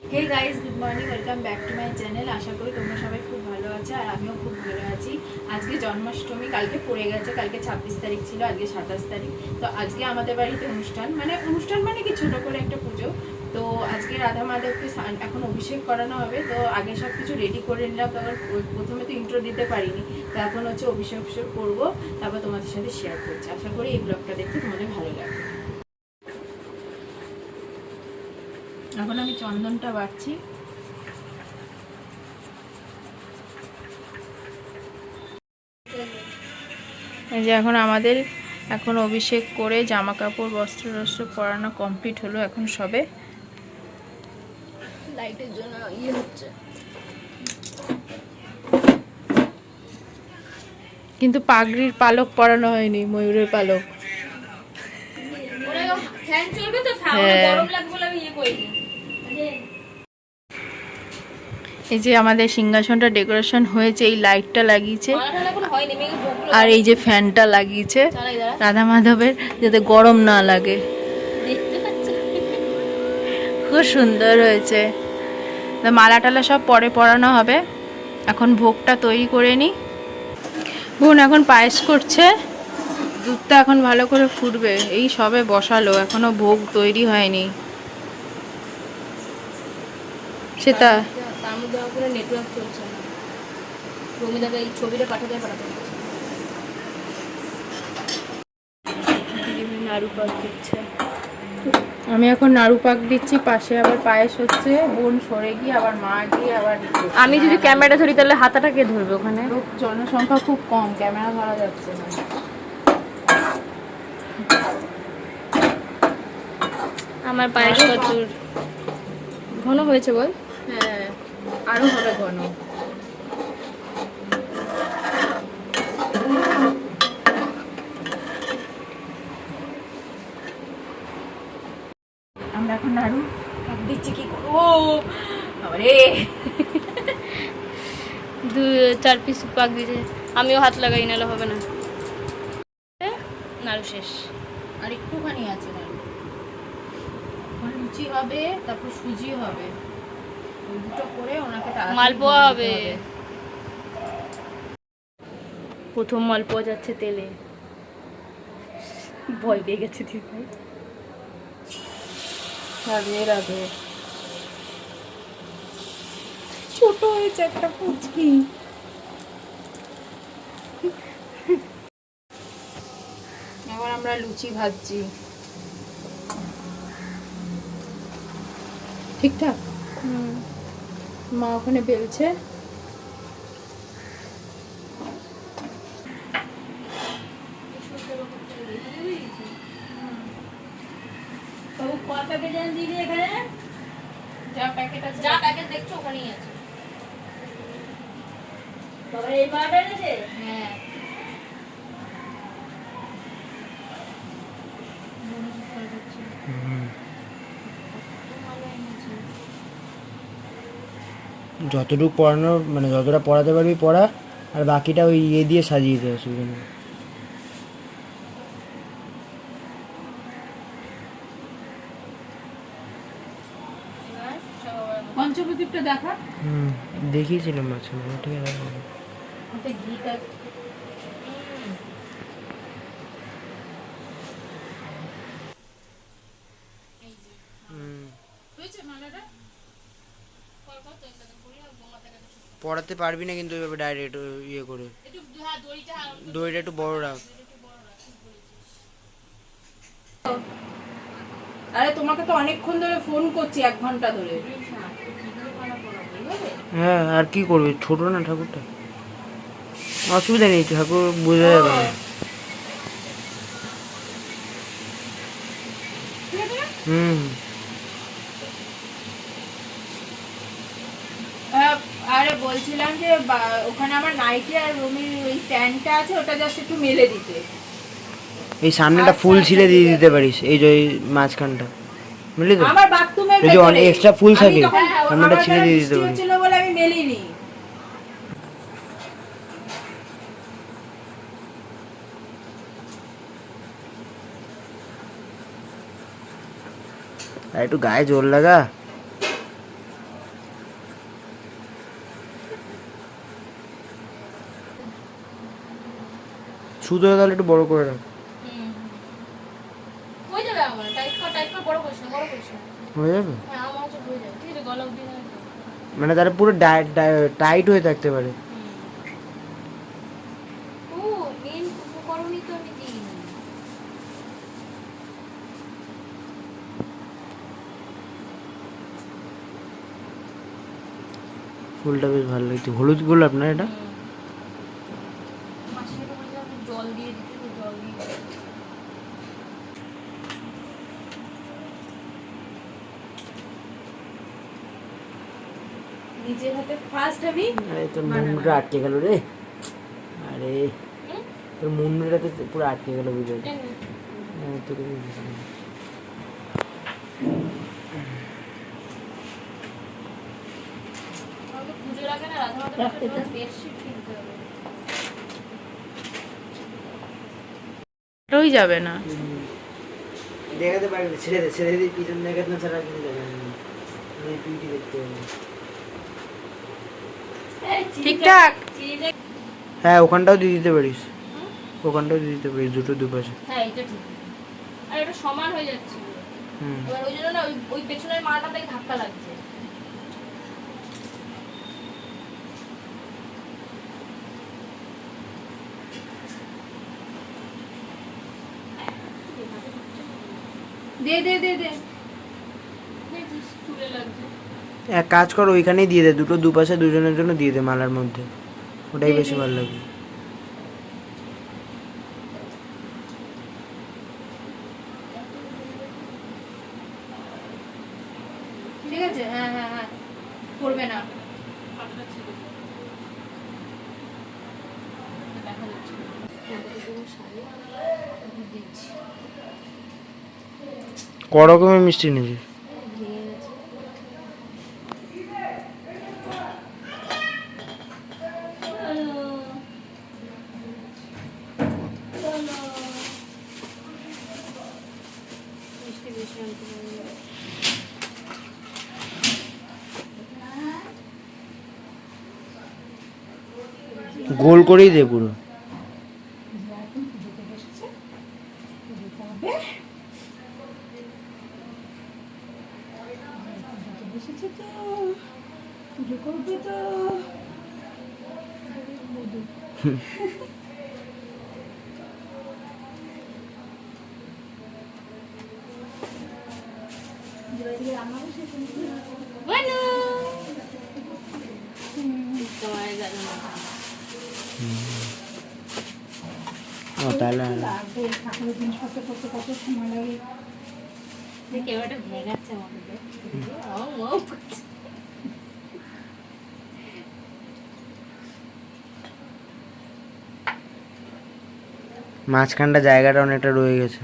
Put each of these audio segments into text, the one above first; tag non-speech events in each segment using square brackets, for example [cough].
Hey guys good morning welcome back to my channel আশা করি তোমরা সবাই খুব ভালো আছো আর আমিও খুব ভালো আছি। আজকে জন্মাষ্টমী, কালকে পড়ে গেছে, কালকে ছাব্বিশ তারিখ ছিল, আজকে সাতাশ তারিখ। তো আজকে আমাদের বাড়িতে অনুষ্ঠান মানে অনুষ্ঠান মানে কি ছোটো করে একটা পুজো। তো আজকে রাধা মাধবকে এখন অভিষেক করানো হবে। তো আগে সব কিছু রেডি করে নিলাম, তো প্রথমে তো ইন্ট্রো দিতে পারিনি। তো এখন হচ্ছে অভিষেক করব, তারপর তোমাদের সাথে শেয়ার করছি। আশা করি এই ব্লগটা দেখতে তোমাদের ভালো লাগবে। এখন আমি চন্দনটা বাড়ছি। এই যে এখন আমাদের এখন অভিষেক করে জামা কাপড় বস্ত্র টস্ত্র পরানো কমপ্লিট হলো এখন সবে। লাইটের জন্য ইয়ে হচ্ছে। কিন্তু পাগড়ির পালক পরানো হয়নি ময়ূরের পালক। ফ্যান চলবে তো হ্যাঁ। এই যে আমাদের সিংহাসনটা ডেকোরেশন হয়েছে, এই লাইটটা লাগিয়েছে। আর এই যে ফ্যানটা লাগিয়েছে রাধা মাধবের, যাতে গরম না লাগে। খুব সুন্দর হয়েছে। মালা টালা সব পরে পরানো হবে। এখন ভোগটা তৈরি করে নিই বোন এখন পায়েস করছে। দুধটা এখন ভালো করে ফুটবে। এই সবে বসালো, এখনও ভোগ তৈরি হয়নি। সেটা। তার মধ্যে আমার কোনো নেটওয়ার্ক চলছে না। রমিদাকে এই ছবিটা পাঠাতে পাঠাতে নাড়ু পাক দিচ্ছে। আমি এখন নাড়ু পাক দিচ্ছি পাশে আবার পায়েস হচ্ছে বোন সরে গিয়ে আবার মা গিয়ে আবার আমি যদি ক্যামেরাটা ধরি তাহলে হাতাটা কে ধরবে ওখানে? লোক জনসংখ্যা খুব কম ক্যামেরা ধরা যাচ্ছে না। আমার পায়েস কচুর ঘন হয়েছে বল। হ্যাঁ আরও হবে ঘন। আমরা এখন নাড়ু দিচ্ছি কি করব? আরে দু চার পিস পাক দিয়েছে। আমিও হাত লাগাই নাহলে হবে না। নাড়ু শেষ। আর একটুখানি আছে নাড়ু। লুচি হবে তারপর সুজি হবে। দুটো করে ওনাকে মালপোয়া হবে। প্রথম মালপোয়া যাচ্ছে তেলে। ভয় পেয়ে গেছে দিদি রাধে রাধে ছোট হয়েছে একটা পুচকি। এখন আমরা লুচি ভাজছি। ঠিকঠাক? মা ওখানে বেলছে। যা প্যাকেট আছে যা প্যাকেট দেখছ ওখানেই আছে হ্যাঁ যতটুকু পড়ানো মানে যতটা পড়াতে পারবি পড়া আর বাকিটা ওই ইয়ে দিয়ে সাজিয়ে দেয় অসুবিধা নেই। পঞ্চপ্রদীপটা দেখা? হুম দেখিয়েছিলাম মাঝখানে ঠিক আছে। হুম। হয়েছে মালাটা? পড়াতে পারবি না কিন্তু ওইভাবে ডাইরেক্ট ইয়ে করে। হ্যাঁ দড়িটা দইটা একটু বড় রাখ। আরে তোমাকে তো অনেকক্ষণ ধরে ফোন করছি এক ঘণ্টা ধরে। হ্যাঁ আর কি করবে? ছোট না ঠাকুরটা? অসুবিধা নেই ঠাকুর বোঝা যাবে না। হুম আহ, আরে বলছিলাম যে ওখানে আমার নাইটি আর রুমির ওই প্যান্টটা আছে ওটা জাস্ট একটু মেলে দিতে। এই সামনেটা ফুল ছিঁড়ে দিয়ে দিতে পারিস এই যে মাঝখানটা। বুঝলি তো? আমার বাথরুমের এই যে অনেক extra ফুল থাকে, সামনেটা আমার ছিঁড়ে দিয়ে দিতে বৃষ্টি পারি। হচ্ছিল বলে আমি মেলিনি। আর একটু গায়ে জোর লাগা। সুতো তাহলে একটু বড় করে রাখ। হয়ে যাবে মানে তারা পুরো টাইট হয়ে থাকতে পারে। ফুলটা বেশ ভালো লাগছে। হলুদ গোলাপ না এটা মাসিকে বলছিলাম একটু জল দিয়ে দিতে তো জল দিয়ে দিতে। নিজের হাতে ফার্স্ট আমি আরে তোর মুন্ডটা আটকে গেল রে। আরে তোর মুন্ডটা তো পুরো আটকে গেল বুঝলি। তোকে ওই যাবে না। দেখাতে পারবি না, ছেড়ে দে ছেড়ে দে পিছন দেখাতে না ছাড়া কিন্তু যাবে না দেখতে ঠিকঠাক? হ্যাঁ ওখানটাও দিয়ে দিতে পারিস। ওখানটাও দিয়ে দিতে পারিস দুটো দুপাশে। হ্যাঁ এটা ঠিক। আর এটা সমান হয়ে যাচ্ছে। হুম। এবার ওই জন্য না ওই ওই পেছনের মাটা থেকে ধাক্কা লাগছে। দে দে দে দে। দেখছিস চুলে লাগছে। এক কাজ কর ওইখানেই দিয়ে দে দুটো দুপাশে দুজনের জন্য দিয়ে দে মালার মধ্যে। ওটাই বেশি ভালো লাগবে ঠিক আছে? হ্যাঁ হ্যাঁ হ্যাঁ। করবে না। ক রকমের মিষ্টি নিবি ভেঙে গেছে মিষ্টি বেশি আনতে পারি না। গোল করেই দে পুরো Bueno. তোমার জানো না। ও তাহলে। মাঝখানটা জায়গাটা অনেকটা রয়ে গেছে।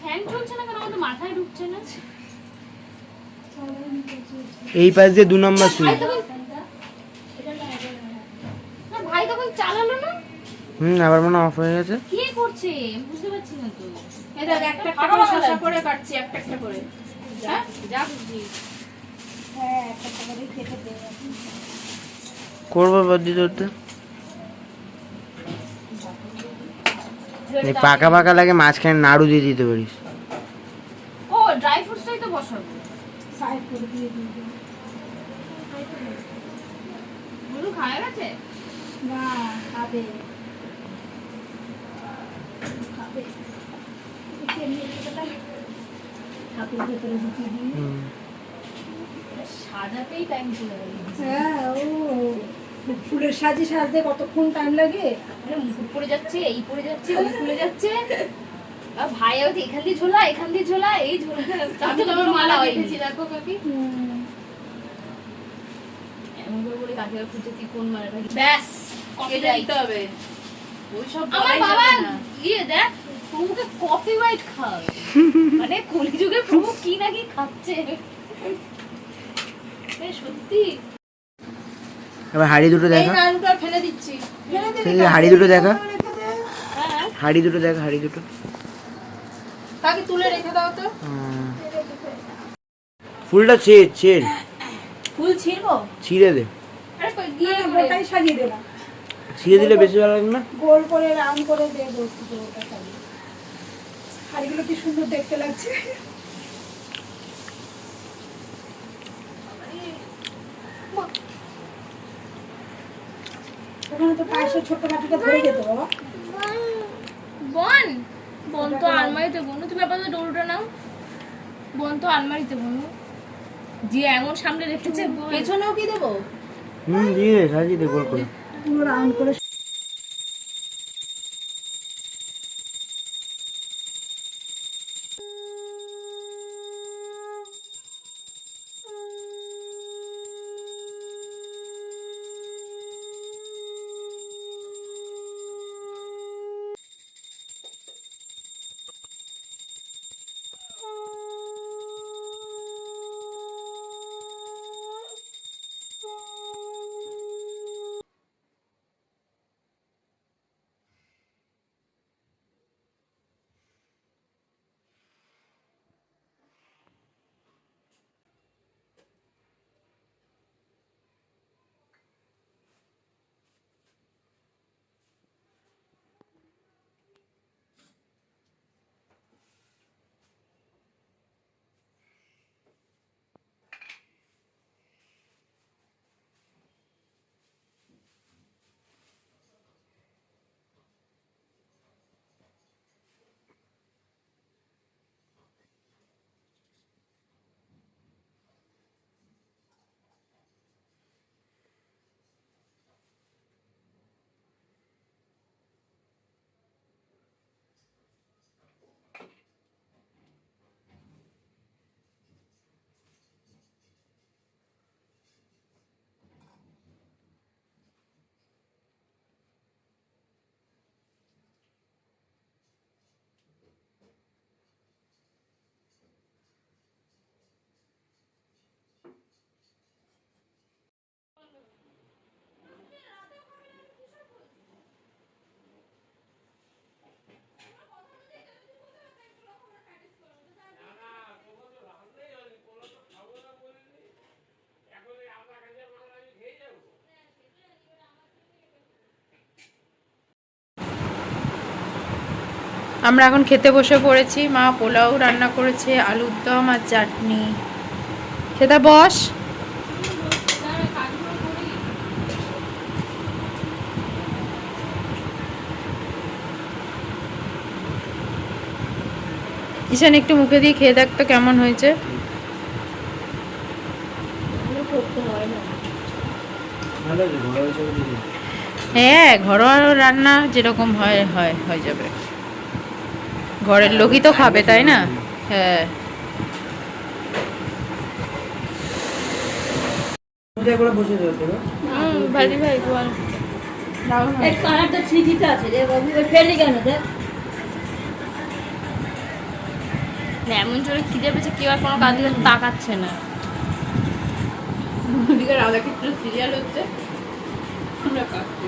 ফ্যান চলছে না কেন? মাথায় ঢুকছে না? এই পাশ দিয়ে দু নম্বর সুইচ না হুম আবার মনে অফ হয়ে গেছে। কে করছে? বুঝতে পারছি না তো। এই দেখ একটা একটা করে শসা করে কাটছি একটা একটা করে। হ্যাঁ? যা বুঝি করব বদ্যি ধরতে। এই পাকা পাকা লাগে মাঝখানে নাড়ু দিয়ে দিতে পারিস। ও ড্রাই ফ্রুটসটাই তো বসাবো। গুরু খায় গেছে? হুম। সাজাতেই টাইম চলে গেল। হ্যাঁ ও। ফুলের সাজি সাজতে কতক্ষণ টাইম লাগে? মানে মুকুট পড়ে যাচ্ছে এই পড়ে যাচ্ছে ওই খুলে যাচ্ছে। ভাই হচ্ছে এখান দিয়ে ঝোলা এখান দিয়ে ঝোলা এই ঝোলা। তার তো মালা হয়নি। দেখো কাকি এমন করে বলে কাকে খুঁজেছি কোন মালাটা ব্যাস কফি দিতে হবে। আমার বাবা না। ইয়ে দেখ প্রভুকে কফি হোয়াইট খাওয়াবে। [laughs] মানে কলিযুগে প্রভু কি নাকি খাচ্ছে। এ, সত্যি? এবার হাড়ি দুটো দেখা। ফেলে দিচ্ছি। হাড়ি দুটো দেখা। হ্যাঁ। হাড়ি দুটো দেখা হাড়ি দুটো। কাকি তুলে রেখে দাও তো। ফুলটা ছেড় ছেড়। ফুল ছিড়বো? ছিঁড়ে দে। আরে কই গিয়ে না, গোটাই সাজিয়ে দে না ছিঁড়ে দিলে বেশি ভালো লাগবে না? গোল করে রাউন্ড করে দে বলছি তো ওটা সাজিয়ে। শাড়িগুলো কি সুন্দর দেখতে লাগছে। ওখানে তো পায়েসের ছোট্ট বাটিটা ধরে যেত বাবা। বন। বন তো আলমারিতে বোন তুমি আপাতত ডোরটা নাও। বোন তো আলমারিতে বনু জি এমন সামনে রেখেছে পেছনেও কি দেবো? হুম দিয়ে সাজিয়ে দে গোল করে। পুরো রাউন্ড করে আমরা এখন খেতে বসে পড়েছি। মা পোলাও রান্না করেছে আলুর দম আর চাটনি। সেটা বস। ঈশান একটু মুখে দিয়ে খেয়ে দেখ তো কেমন হয়েছে। হ্যাঁ ঘরোয়া রান্না যেরকম হয় হয় হয়ে যাবে। ঘরের লোকই তো খাবে তাই না? হ্যাঁ। এমন জোরে খিদে পেয়েছে কেউ আর কোনো কাজ তাকাচ্ছে না। রাধাকৃষ্ণ সিরিয়াল হচ্ছে। আমরা কাটছি